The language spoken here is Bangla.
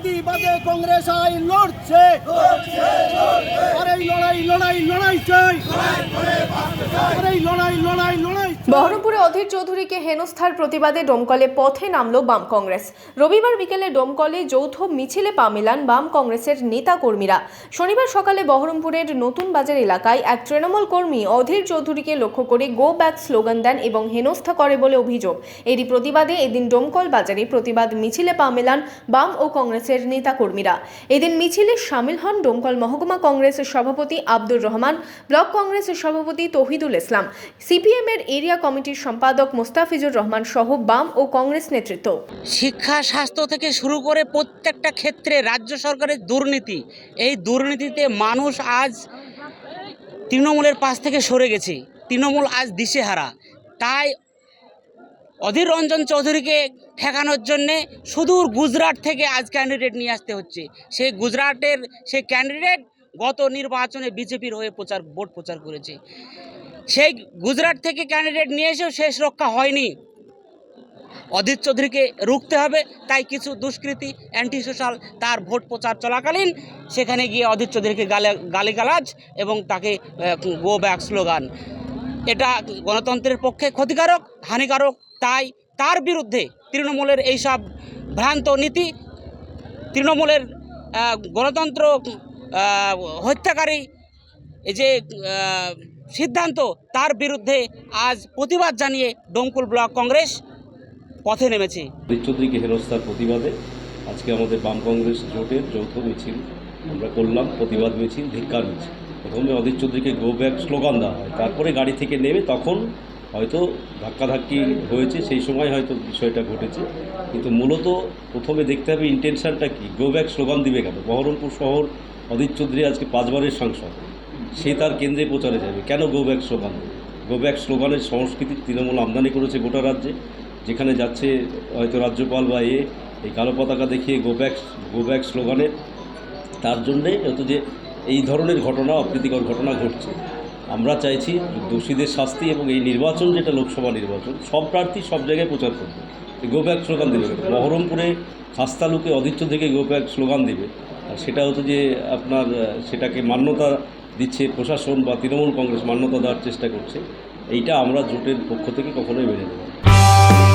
প্রতিবাদে কংগ্রেস আইন লড়ছে। আর এই লড়াই লড়াই লড়াই চাই আর এই লড়াই লড়াই লড়াই চাই। অধীর চৌধুরীকে হেনস্থার প্রতিবাদে ডোমকলে পথে নামল বাম কংগ্রেস। রবিবার বিকেলে ডোমকলে যৌথ মিছিলে পা মেলান বাম কংগ্রেসের নেতা কর্মীরা শনিবার সকালে বহরমপুরের নতুন বাজার এলাকায় এক তৃণমূল কর্মী অধীর চৌধুরীকে লক্ষ্য করে গো ব্যাক স্লোগান দেন এবং হেনস্থা করে বলে অভিযোগ। এরই প্রতিবাদে এদিন ডোমকল বাজারে প্রতিবাদ মিছিলে পা মেলান বাম ও কংগ্রেসের নেতা কর্মীরা এদিন মিছিলে সামিল হন ডোমকল মহকুমা কংগ্রেসের সভাপতি আব্দুর রহমান, ব্লক কংগ্রেসের সভাপতি তহিদুল ইসলাম। সিপিএমের এরিয়া কমিটির সম্পাদক মোস্তাফিজুর রহমান সহ বাম ও কংগ্রেস নেতৃত্ব। শিক্ষা, স্বাস্থ্য থেকে শুরু করে প্রত্যেকটা ক্ষেত্রে রাজ্য সরকারের দুর্নীতি, এই দুর্নীতিতে মানুষ আজ তৃণমূলের পাশ থেকে সরে গেছে। তৃণমূল আজ দিশেহারা। তাই অধীর রঞ্জন চৌধুরীকে ঠেকানোর জন্যে সুদূর গুজরাট থেকে আজ ক্যান্ডিডেট নিয়ে আসতে হচ্ছে। সেই গুজরাটের সেই ক্যান্ডিডেট গত নির্বাচনে বিজেপির হয়ে প্রচার, ভোট প্রচার করেছে। সেই গুজরাট থেকে ক্যান্ডিডেট নিয়ে এসেও শেষ রক্ষা হয়নি। অধীর চৌধুরীকে রুখতে হবে, তাই কিছু দুষ্কৃতী অ্যান্টি সোশ্যাল তার ভোট প্রচার চলাকালীন সেখানে গিয়ে অধীর চৌধুরীকে গালে গালিগালাজ এবং তাকে গো ব্যাক স্লোগান এটা গণতন্ত্রের পক্ষে ক্ষতিকারক, হানিকারক, তাই তার বিরুদ্ধে তৃণমূলের এইসব ভ্রান্ত নীতি, তৃণমূলের গণতন্ত্র হত্যাকারী, এই যে সিদ্ধান্ত তার বিরুদ্ধে আজ প্রতিবাদ জানিয়ে ডোমকুল ব্লক কংগ্রেস পথে নেমেছে। চৌধুরীকে হেনস্থার প্রতিবাদে আজকে আমাদের বাম কংগ্রেস জোটের যৌথ মিছিল। আমরা করলাম প্রতিবাদ মিছিল, ধিক্কার মিছিল। প্রথমে অধীর চৌধুরীকে গো ব্যাক স্লোগান দেওয়া হয়। তারপরে গাড়ি থেকে নেমে তখন হয়তো ধাক্কাধাক্কি হয়েছে, সেই সময় হয়তো বিষয়টা ঘটেছে। কিন্তু মূলত প্রথমে দেখতে হবে ইন্টেনশনটা কি? গো ব্যাক স্লোগান দিবে কেন? বহরমপুর শহর অধীর চৌধুরী আজকে পাঁচবারের সাংসদ। সে তার কেন্দ্রে প্রচারে যাবে কেন go back slogan go back স্লোগানের সংস্কৃতি তৃণমূল আমদানি করেছে গোটা রাজ্যে। যেখানে যাচ্ছে হয়তো রাজ্যপাল বা এ, এই কালো পতাকা দেখিয়ে গো ব্যাক গো ব্যাক স্লোগানে তার জন্যে হয়তো যে এই ধরনের ঘটনা, অপ্রীতিকর ঘটনা ঘটছে। আমরা চাইছি দোষীদের শাস্তি এবং এই নির্বাচন যেটা লোকসভা নির্বাচন, সব প্রার্থী সব জায়গায় প্রচার করবে। গো ব্যাক স্লোগান দেবে। বহরমপুরে খাস্তালুকে অধীর্য থেকে গো ব্যাক স্লোগান দেবে। সেটা হচ্ছে যে আপনার সেটাকে মান্যতা দিচ্ছে প্রশাসন বা তৃণমূল কংগ্রেস মান্যতা দেওয়ার চেষ্টা করছে, এইটা আমরা জোটের পক্ষ থেকে কখনোই মেনে নেব।